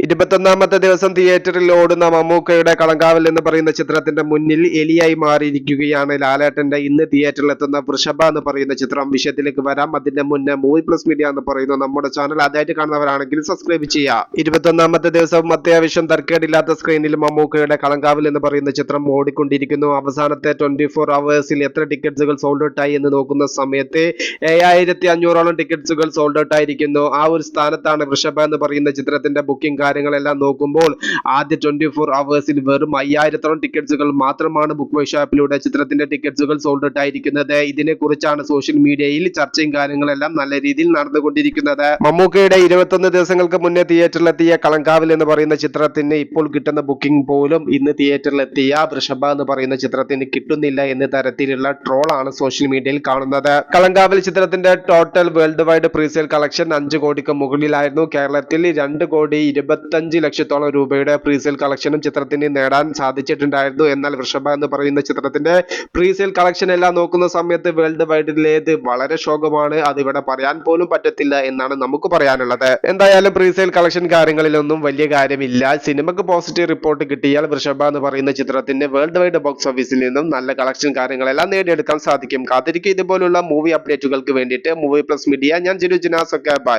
ഇരുപത്തൊന്നാമത്തെ ദിവസം തിയേറ്ററിൽ ഓടുന്ന മമ്മൂക്കയുടെ കളങ്കാവൽ എന്ന് പറയുന്ന ചിത്രത്തിന്റെ മുന്നിൽ എലിയായി മാറിയിരിക്കുകയാണ് ലാലേട്ടന്റെ ഇന്ന് തിയേറ്ററിൽ എത്തുന്ന വൃഷഭ എന്ന് പറയുന്ന ചിത്രം. വിഷയത്തിലേക്ക് വരാം. അതിന്റെ മുന്നേ മൂവി പ്ലസ് മീഡിയ എന്ന് പറയുന്ന നമ്മുടെ ചാനൽ ആദ്യമായിട്ട് കാണുന്നവരാണെങ്കിൽ സബ്സ്ക്രൈബ് ചെയ്യാം ഇരുപത്തൊന്നാമത്തെ ദിവസം അത്യാവശ്യം തർക്കേടില്ലാത്ത സ്ക്രീനിൽ മമ്മൂക്കയുടെ കളങ്കാവൽ എന്ന് പറയുന്ന ചിത്രം ഓടിക്കൊണ്ടിരിക്കുന്നു. അവസാനത്തെ ട്വന്റി ഫോർ അവേഴ്സിൽ എത്ര ടിക്കറ്റ്സുകൾ സോൾഡ് ഔട്ട് ആയി എന്ന് നോക്കുന്ന സമയത്ത് ഏഴായിരത്തി അഞ്ഞൂറോളം ടിക്കറ്റ്സുകൾ സോൾഡ് ഔട്ട് ആയിരിക്കുന്നു. ആ ഒരു സ്ഥാനത്താണ് വൃഷഭ എന്ന് പറയുന്ന ചിത്രത്തിന്റെ ബുക്കിംഗ് കാര്യങ്ങളെല്ലാം നോക്കുമ്പോൾ ആദ്യ ട്വന്റി ഫോർ അവേഴ്സിൽ വെറും അയ്യായിരത്തോളം ടിക്കറ്റ്സുകൾ മാത്രമാണ് ബുക്ക് മൈ ഷോപ്പിലൂടെ ചിത്രത്തിന്റെ ടിക്കറ്റ്സുകൾ സോൾഡ് ഔട്ട് ആയിരിക്കുന്നത് ഇതിനെ കുറിച്ചാണ് സോഷ്യൽ മീഡിയയിൽ ചർച്ചയും കാര്യങ്ങളെല്ലാം നല്ല രീതിയിൽ നടന്നുകൊണ്ടിരിക്കുന്നത്. മമ്മൂക്കയുടെ ഇരുപത്തൊന്ന് ദിവസങ്ങൾക്ക് മുന്നേ തിയേറ്ററിലെത്തിയ കളങ്കാവിൽ എന്ന് പറയുന്ന ചിത്രത്തിന് ഇപ്പോൾ കിട്ടുന്ന ബുക്കിംഗ് പോലും ഇന്ന് തിയേറ്ററിലെത്തിയ വൃഷഭ എന്ന് പറയുന്ന ചിത്രത്തിന് കിട്ടുന്നില്ല എന്ന തരത്തിലുള്ള ട്രോൾ ആണ് സോഷ്യൽ മീഡിയയിൽ കാണുന്നത്. കളങ്കാവിൽ ചിത്രത്തിന്റെ total world wide presale collection അഞ്ച് കോടിക്ക് മുകളിലായിരുന്നു. കേരളത്തിൽ രണ്ട് കോടി ഇരുപത്തഞ്ച് ലക്ഷത്തോളം രൂപയുടെ പ്രീസെയിൽ കളക്ഷനും ചിത്രത്തിന് നേടാൻ സാധിച്ചിട്ടുണ്ടായിരുന്നു. എന്നാൽ വൃഷഭ എന്ന് പറയുന്ന ചിത്രത്തിന്റെ പ്രീസെയിൽ കളക്ഷൻ എല്ലാം നോക്കുന്ന സമയത്ത് വേൾഡ് വൈഡിലേത് വളരെ ശോകമാണ്. അതിവിടെ പറയാൻ പോലും പറ്റത്തില്ല എന്നാണ് നമുക്ക് പറയാനുള്ളത്. എന്തായാലും പ്രീസെയിൽ കളക്ഷൻ കാര്യങ്ങളിലൊന്നും വലിയ കാര്യമില്ല. സിനിമക്ക് പോസിറ്റീവ് റിപ്പോർട്ട് കിട്ടിയാൽ വൃഷഭ എന്ന് പറയുന്ന ചിത്രത്തിന് വേൾഡ് വൈഡ് ബോക്സ് ഓഫീസിൽ നിന്നും നല്ല കളക്ഷൻ കാര്യങ്ങളെല്ലാം നേടിയെടുക്കാൻ സാധിക്കും. കാത്തിരിക്കും. ഇതുപോലുള്ള മൂവി അപ്ഡേറ്റുകൾക്ക് വേണ്ടിയിട്ട് മൂവി പ്ലസ് മീഡിയ ഞാൻ ജിനു ജിനാസ് ഒക്കെ. ബൈ